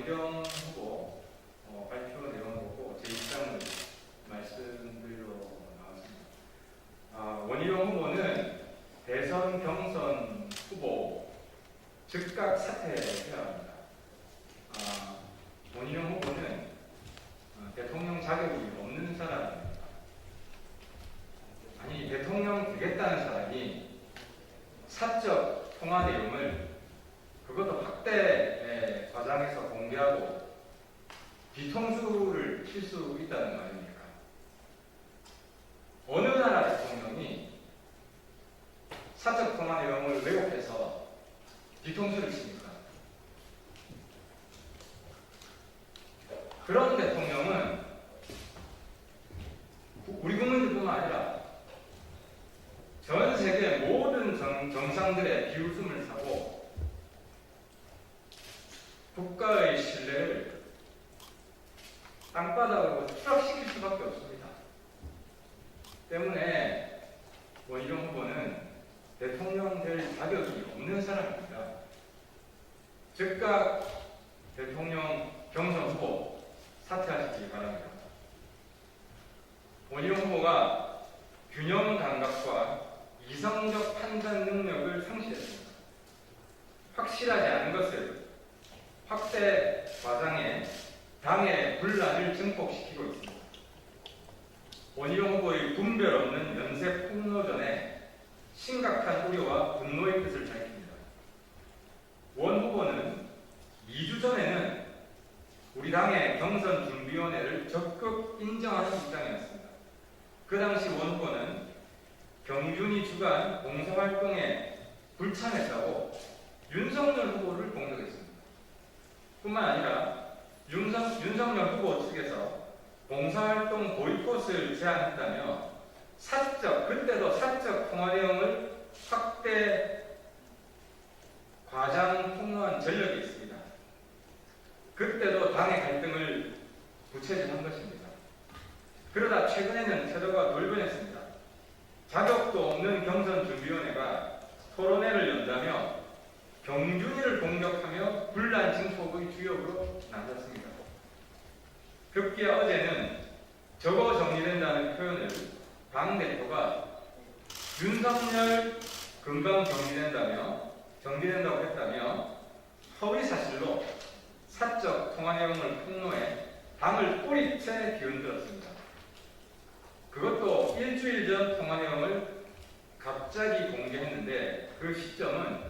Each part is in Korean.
유령 후보 어, 발표 내용을 보고 제 입장을 말씀드리러 나왔습니다. 아, 원희룡 후보는 대선 경선 후보 즉각 사퇴해야 합니다. 아, 원희룡 후보는 아, 대통령 자격이 없는 사람입니다. 아니 대통령 되겠다는 사람이 사적 통화 내용 수 있다는 거 아닙니까? 어느 나라 대통령이 사적 통화 내용을 왜곡해서 뒤통수를 칩니까? 그런 대통령은 우리 국민들뿐만 아니라 전 세계 모든 정, 정상들의 비웃음을 사고 국가의 신뢰를 땅바닥으로 추락시킬 수밖에 없습니다. 때문에 원희룡 후보는 대통령 될 자격이 없는 사람입니다. 즉각 대통령 경선 후보 사퇴하시기 바랍니다. 원희룡 후보가 균형 감각과 이성적 판단 능력을 상실했습니다. 확실하지 않은 것을 확대 과장해 당의 분란을 증폭시키고 있습니다. 원희룡 후보의 분별 없는 연쇄 폭로전에 심각한 우려와 분노의 뜻을 밝힙니다. 원 후보는 2주 전에는 우리 당의 경선 준비위원회를 적극 인정하는 입장이었습니다. 그 당시 원 후보는 경준이 주관 봉사활동에 불참했다고 윤석열 후보를 공격했습니다. 뿐만 아니라 윤석, 윤석열 후보 측에서 봉사활동 보이콧을 제안했다며 사적 그때도 사적 통화 내용을 확대 과장 폭로한 전력이 있습니다. 그때도 당의 갈등을 부채질한 것입니다. 그러다 최근에는 태도가 돌변했습니다. 자격도 없는 경선준비위원회가 토론회를 연다며 경준이를 공격하며 분란 증폭의 주역으로 나섰습니다. 급기야 어제는 적어 정리된다는 표현을 당 대표가 윤석열 금방 정리된다며 정리된다고 했다며 허위 사실로 사적 통화 내용을 폭로해 당을 꼬리채 기흔들었습니다. 그것도 일주일 전 통화 내용을 갑자기 공개했는데 그 시점은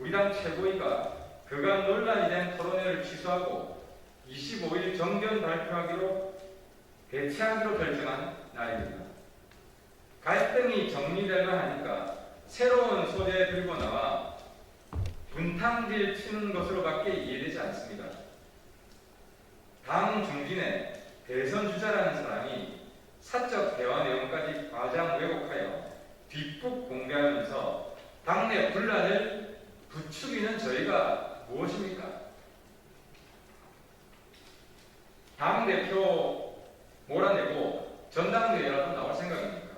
우리 당 최고위가 그간 논란이 된 토론회를 취소하고 25일 정견 발표하기로 대체하기로 결정한 날입니다. 갈등이 정리되려 하니까 새로운 소재 들고 나와 분탕질 치는 것으로밖에 이해되지 않습니다. 당 중진의 대선 주자라는 사람이 사적 대화 내용까지 과장 왜곡하여 뒷북 공개하면서 당내 분란을 부추기는 저희가 무엇입니까? 당 대표 몰아내고 전당대회라도 나올 생각입니까?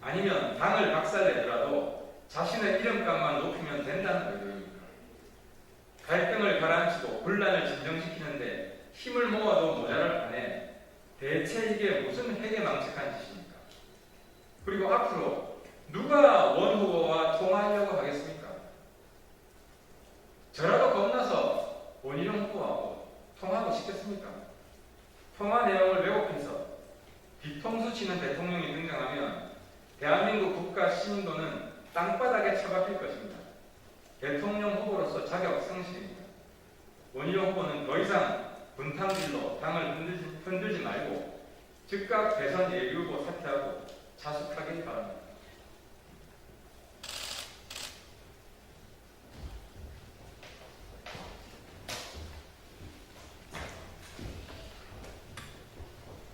아니면 당을 박살내더라도 자신의 이름값만 높이면 된다는 의도입니까? 갈등을 가라앉히고 분란을 진정시키는데 힘을 모아도 모자랄 판에 대체 이게 무슨 회계망측한 짓입니까? 그리고 앞으로 누가 원 후보와 통화하려고 하겠습니까? 저라도 겁나서 원희룡 후보하고 통화하고 싶겠습니까? 통화 내용을 왜곡해서 뒤통수 치는 대통령이 등장하면 대한민국 국가 시민도는 땅바닥에 처박힐 것입니다. 대통령 후보로서 자격 상실입니다. 원희룡 후보는 더 이상 분탕질로 당을 흔들지, 흔들지 말고 즉각 대선 예비 후보 사퇴하고 자숙하길 바랍니다.